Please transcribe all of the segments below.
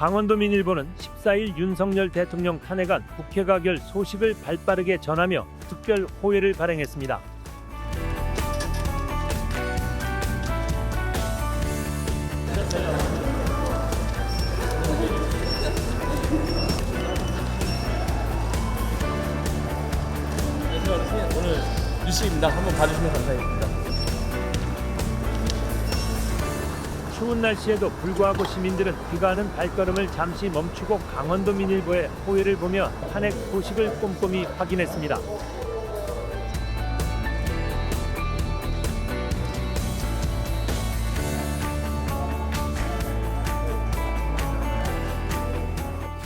강원도민 일보는 14일 윤석열 대통령 탄핵안 국회 가결 소식을 발빠르게 전하며 특별 호외를 발행했습니다. 안녕하세요. 오늘 뉴스입니다. 한번 봐주시면 감사하겠습니다. 추운 날씨에도 불구하고 시민들은 귀가하는 발걸음을 잠시 멈추고 강원도 민일보의 호의를 보며 탄핵 소식을 꼼꼼히 확인했습니다.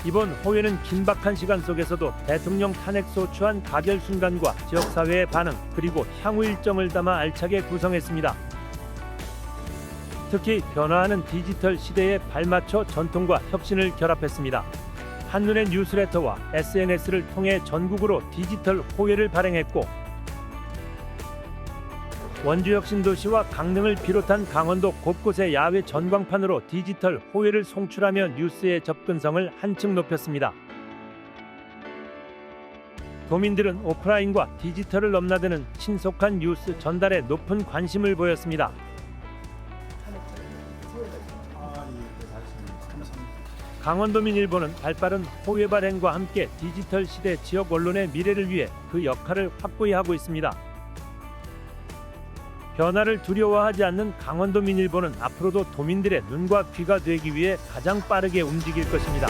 이번 호회는 긴박한 시간 속에서도 대통령 탄핵 소추안 가결 순간과 지역사회의 반응 그리고 향후 일정을 담아 알차게 구성했습니다. 특히 변화하는 디지털 시대에 발맞춰 전통과 혁신을 결합했습니다. 한눈의 뉴스레터와 SNS를 통해 전국으로 디지털 호외를 발행했고 원주혁 신도시와 강릉을 비롯한 강원도 곳곳의 야외 전광판으로 디지털 호외를 송출하며 뉴스의 접근성을 한층 높였습니다. 도민들은 오프라인과 디지털을 넘나드는 신속한 뉴스 전달에 높은 관심을 보였습니다. 강원도민 일보는 발빠른 호외 발행과 함께 디지털 시대 지역 언론의 미래를 위해 그 역할을 확고히 하고 있습니다. 변화를 두려워하지 않는 강원도민 일보는 앞으로도 도민들의 눈과 귀가 되기 위해 가장 빠르게 움직일 것입니다.